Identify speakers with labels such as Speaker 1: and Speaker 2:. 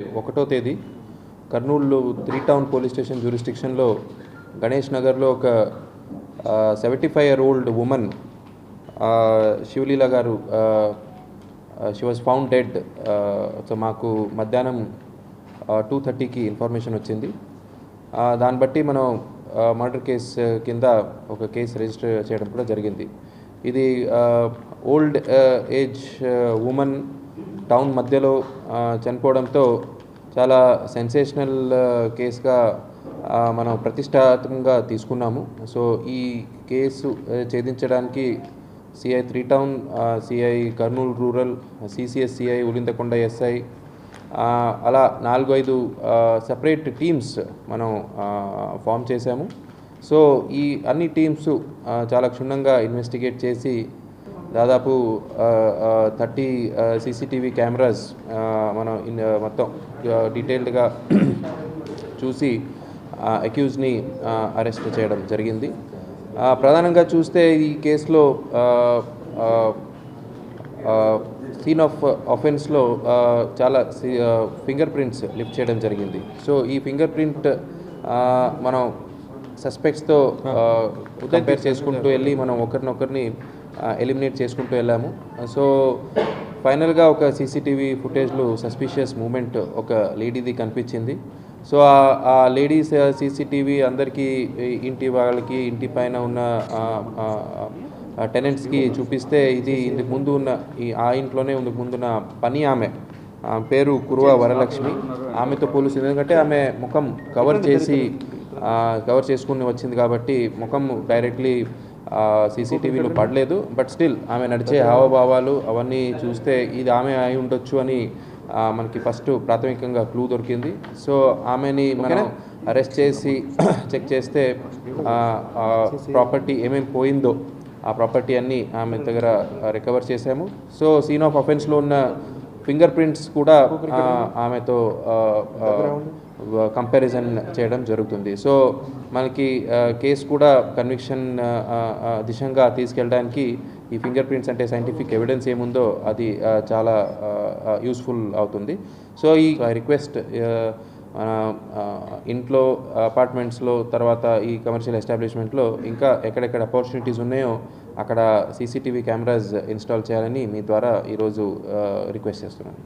Speaker 1: ఒకటో తేదీ కర్నూలులో త్రీ టౌన్ పోలీస్ స్టేషన్ జ్యూరిస్టిక్షన్లో గణేష్ నగర్లో ఒక seventy five year old women Sivaleela garu she was found dead so మాకు మధ్యాహ్నం టూ థర్టీకి ఇన్ఫర్మేషన్ వచ్చింది. దాన్ని బట్టి మనం మర్డర్ కేస్ కింద ఒక కేసు రిజిస్టర్ చేయడం కూడా జరిగింది. ఇది ఓల్డ్ ఏజ్ ఉమెన్ టౌన్ మధ్యలో చనిపోవడంతో చాలా సెన్సేషనల్ కేసుగా మనం ప్రతిష్టాత్మకంగా తీసుకున్నాము. సో ఈ case ఛేదించడానికి CI three town CI Kurnool rural CCS CI Ulindakonda SI అలా నాలుగు ఐదు సపరేట్ టీమ్స్ మనం ఫామ్ చేశాము. సో ఈ అన్ని టీమ్స్ చాలా క్షుణ్ణంగా ఇన్వెస్టిగేట్ చేసి దాదాపు థర్టీ సీసీటీవీ కెమెరాస్ మనం మొత్తం డీటెయిల్డ్గా చూసి అక్యూజ్ని అరెస్ట్ చేయడం జరిగింది. ప్రధానంగా చూస్తే ఈ కేసులో సీన్ ఆఫ్ అఫెన్స్లో చాలా ఫింగర్ ప్రింట్స్ లిఫ్ట్ చేయడం జరిగింది. సో ఈ ఫింగర్ ప్రింట్ మనం సస్పెక్ట్స్తో కంపేర్ చేసుకుంటూ వెళ్ళి మనం ఒకరినొకరిని ఎలిమినేట్ చేసుకుంటూ వెళ్ళాము. సో ఫైనల్గా ఒక సీసీటీవీ ఫుటేజ్లో సస్పిషియస్ మూమెంట్ ఒక లేడీది కనిపించింది. సో ఆ- లేడీస్ సీసీటీవీ అందరికీ ఇంటి వాళ్ళకి ఇంటి పైన ఉన్న టెనెంట్స్కి చూపిస్తే ఇది ఇందుకు ముందు ఉన్న ఈ ఆ ఇంట్లోనే ఇందుకు ముందున్న పని ఆమె. ఆమె పేరు కురువ వరలక్ష్మి. ఆమెతో పోలుస్తుంది. ఎందుకంటే ఆమె ముఖం కవర్ చేసి కవర్ చేసుకుని వచ్చింది కాబట్టి ముఖం డైరెక్ట్లీ సీసీటీవీలో పడలేదు. బట్ స్టిల్ ఆమె నడిచే హావభావాలు అవన్నీ చూస్తే ఇది ఆమె అయి ఉండొచ్చు అని మనకి ఫస్ట్ ప్రాథమికంగా క్లూ దొరికింది. సో ఆమెని మనం అరెస్ట్ చేసి చెక్ చేస్తే ప్రాపర్టీ ఏమేమి పోయిందో ఆ ప్రాపర్టీ అన్నీ ఆమె దగ్గర రికవర్ చేసాము సో సీన్ ఆఫ్ అఫెన్స్లో ఉన్న ఫింగర్ ప్రింట్స్ కూడా ఆమెతో కంపారిజన్ చేయడం జరుగుతుంది. సో మనకి కేసు కూడా కన్విక్షన్ దిశంగా తీసుకెళ్ళడానికి ఈ ఫింగర్ ప్రింట్స్ అంటే సైంటిఫిక్ ఎవిడెన్స్ ఏముందో అది చాలా యూస్ఫుల్ అవుతుంది. సో ఈ రిక్వెస్ట్ ఇంట్లో అపార్ట్మెంట్స్లో తర్వాత ఈ కమర్షియల్ ఎస్టాబ్లిష్మెంట్లో ఇంకా ఎక్కడెక్కడ ఆపర్చునిటీస్ ఉన్నాయో అక్కడ సీసీటీవీ కెమెరాస్ ఇన్స్టాల్ చేయాలని మీ ద్వారా ఈరోజు రిక్వెస్ట్ చేస్తున్నాను.